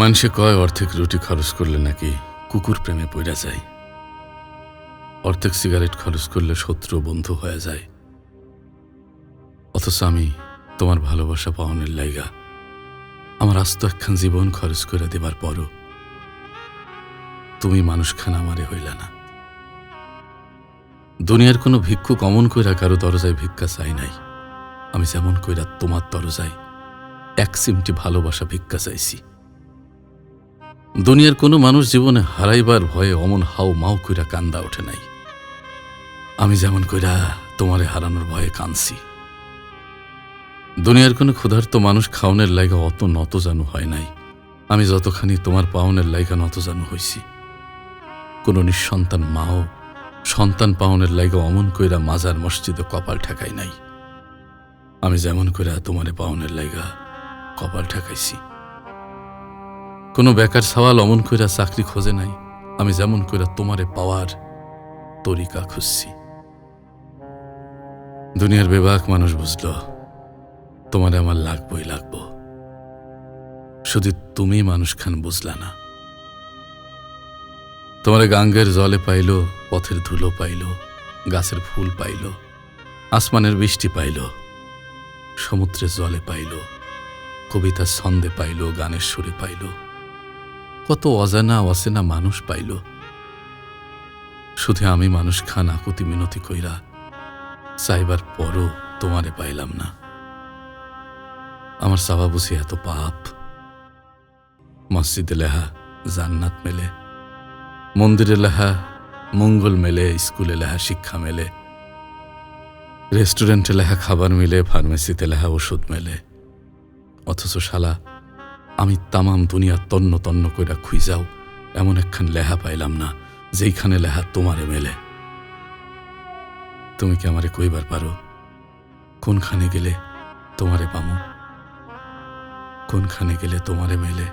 মানুষে কয় অর্ধেক রুটি খরচ করলে নাকি কুকুর প্রেমে পড়া যায়? অর্ধেক সিগারেট খরচ করলে শত্রু বন্ধু হয়ে যায়। অথচ আমি তোমার ভালোবাসা পাওয়ানোর লাইগা আমার আস্ত একখান জীবন খরচ করে দেবার পরও তুমি মানুষখান আমারে হইলা না। দুনিয়ার কোনো ভিক্ষু কমন কইরা কারও দরজায় ভিক্ষা চাই নাই। আমি যেমন কইরা তোমার দরজায় এক সিমটি ভালোবাসা ভিক্ষা চাইছি। দুনিয়ার কোনো মানুষ জীবনে হারাইবার ভয়ে অমন হাও মাও কইরা কান্দা ওঠে নাই। আমি যেমন কইরা তোমারে হারানোর ভয়ে কানছি দুনিয়ার কোনো ক্ষুধার্ত মানুষ খাওনের লাইগা অত নত জানু হয় নাই। আমি যতখানি তোমার পাওনের লাইগা নত জানু হইছি। কোনো নিঃসন্তান মাও সন্তান পাওনের লাইগা অমন কইরা মাজার মসজিদে কপাল ঠেকাই নাই। আমি যেমন কইরা তোমারে পাওনের লাইগা কপাল ঠেকাইছি। কোনো বেকার সওয়াল অমন কইরা চাকরি খোঁজে নাই, আমি যেমন কইরা তোমারে পাওয়ার তরিকা খুঁজছি। দুনিয়ার বেবাক মানুষ বুঝল, তোমারে আমার লাগবই লাগবো। শুধু তুমি মানুষখান বুঝলা না। তোমারে গাঙ্গের জলে পাইল, পথের ধুলো পাইল, গাছের ফুল পাইল, আসমানের বৃষ্টি পাইল, সমুদ্রের জলে পাইল, কবিতার ছন্দে পাইল, গানের সুরে পাইল। কত অজানা অচেনা মানুষ পাইল। শুধু আমি মানুষ খান আকুতি মিনতি কইরা চাইবার পরও তোমারে পাইলাম না। আমার সাবা এত পাপ। মসজিদে লেহা জান্নাত মেলে। মন্দিরে লেহা মঙ্গল মেলে, স্কুলে লেহা শিক্ষা মেলে। রেস্টুরেন্টে লেহা খাবার মিলে, ফার্মেসিতে লেহা ওষুধ মেলে। অথচ শালা আমি তামাম দুনিয়া তন্ন তন্ন কইরা খুঁজাও এমন একখান লেহা পাইলাম না, যেইখানে লেহা তোমারে মেলে। তুমি কি আমারে কইবার পারো? কোনখানে গেলে তোমারে পামো? কোনখানে গেলে তোমারে মেলে?